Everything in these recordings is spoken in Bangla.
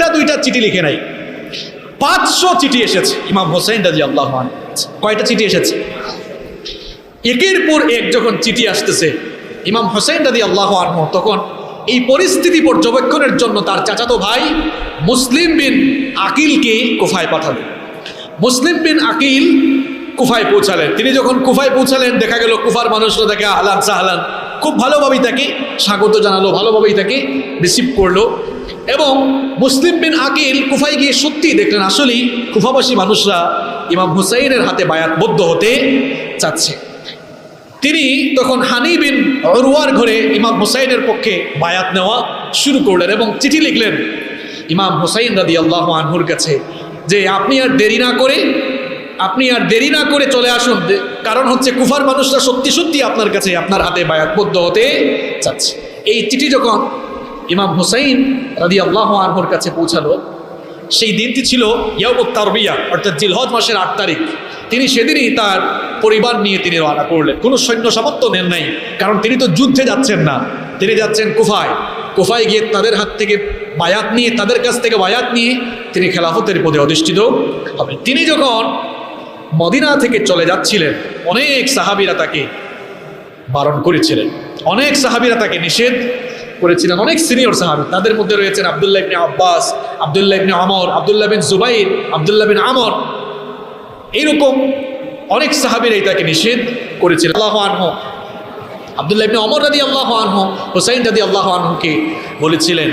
একটা দুইটা চিঠি লিখে নাই। পাঁচশো চিঠি এসেছে, ইমাম হোসেন রাজি আল্লাহ কয়টা চিঠি এসেছে? একের পর এক যখন চিঠি আসতেছে, ইমাম হোসেন রাজি আল্লাহ আনহ তখন এই পরিস্থিতি পর্যবেক্ষণের জন্য তার চাচাতো ভাই মুসলিম বিন আকিলকে কোফায় পাঠালেন মুসলিম বিন আকিল কুফায় পৌঁছালেন। তিনি যখন কুফায় পৌঁছালেন, দেখা গেল কুফার মানুষরা তাকে আহলান সাহলান। খুব ভালোভাবেই তাকে স্বাগত জানালো, ভালোভাবেই তাকে রিসিভ করল। এবং মুসলিম বিন আকিল কুফায় গিয়ে সত্যিই দেখলেন, আসলেই কুফাবাসী মানুষরা ইমাম হুসাইনের হাতে বায়াতবদ্ধ হতে চাচ্ছে। তিনি তখন হানি বিন অরুয়ার ঘরে ইমাম হুসাইনের পক্ষে বায়াত নেওয়া শুরু করলেন এবং চিঠি লিখলেন ইমাম হুসাইন রাদি আল্লাহ আনহুর কাছে যে, আপনি আর দেরি না করে আপনি আর দেরি না করে চলে আসুন। কারণ হচ্ছে কুফার মানুষরা সত্যি সত্যি আপনার কাছে আপনার হাতে বায়াতবদ্ধ হতে চাচ্ছে। এই চিঠি যখন ইমাম হুসাইন রাদি আল্লাহ আনহুর কাছে পৌঁছালো, সেই দিনটি ছিল ইয়ামুত তারবিয়া, অর্থাৎ জিলহজ মাসের আট তারিখ। তিনি সেদিনই তার পরিবার নিয়ে তিনি রওনা করলেন। কোনো সৈন্য সামর্থ্য নেন নাই, কারণ তিনি তো যুদ্ধে যাচ্ছেন না। তিনি যাচ্ছেন কুফায়। কুফায় গিয়ে তাদের হাত থেকে বায়াত নিয়ে, তাদের কাছ থেকে বায়াত নিয়ে তিনি খেলাফতের পদে অধিষ্ঠিত হবেন। তিনি যখন মদিনা থেকে চলে যাচ্ছিলেন। অনেক সাহাবিরা তাকে বারণ করেছিলেন। অনেক সাহাবিরা তাকে নিষেধ করেছিলেন। অনেক সিনিয়র সাহাবি, তাদের মধ্যে রয়েছেন আবদুল্লাহ ইবনে আব্বাস, আবদুল্লাহ ইবনে আমর, আবদুল্লাহ বিন জুবাইর, আবদুল্লাহ বিন আমর। এইরকম অনেক সাহাবিরাই তাকে নিষেধ করেছিলেন। আল্লাহ আনহ, আবদুল্লাহ ইবনে অমর রাদি আল্লাহ আনহ, হোসাইন রাদি আল্লাহ আনহুকে বলেছিলেন,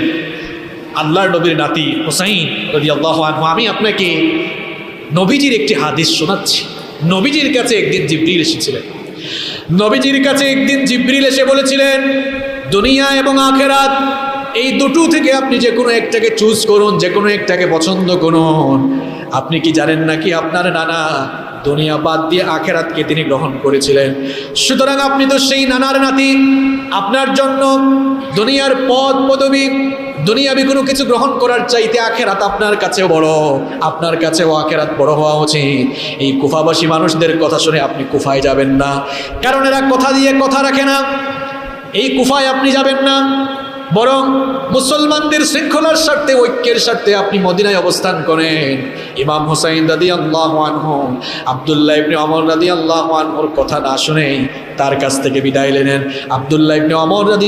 আল্লাহর নবীর নাতি হোসাইন রাদি আল্লাহ আনহু, আমি আপনাকে নবীজির একটি হাদিস শোনাচ্ছি। নবীজির কাছে একদিন জিব্রিল এসেছিলেন। নবীজির কাছে একদিন জিব্রিল এসে বলেছিলেন, দুনিয়া এবং আখেরাত, এই দুটো থেকে আপনি যে কোনো একটাকে চুজ করুন, যে কোনো একটাকে পছন্দ করুন। আপনি কি জানেন নাকি আপনার নানা দুনিয়া বাদ দিয়ে আখেরাতকে তিনি গ্রহণ করেছিলেন। সুতরাং আপনি তো সেই নানার নাতি। আপনার জন্য দুনিয়ার পদ পদবী, দুনিয়াবি কোনো কিছু গ্রহণ করার চাইতে আখেরাত আপনার কাছে বড়। আপনার কাছে কাছেও আখেরাত বড় হওয়া উচিত। এই কুফাবাসী মানুষদের কথা শুনে আপনি কুফায় যাবেন না। কারণ এরা কথা দিয়ে কথা রাখে না। এই কুফায় আপনি যাবেন না। বরং মুসলমানদের শৃঙ্খলার স্বার্থে, ঐক্যের স্বার্থে আপনি মদিনায় অবস্থান করেন। ইমাম হুসাইন দাদি আল্লাহ আনহম আবদুল্লাহ ইবনে অমর রাদি আল্লাহ আনহর কথা না শুনেই তার কাছ থেকে বিদায় লেনেন আবদুল্লাহ ইবনে অমর রাদি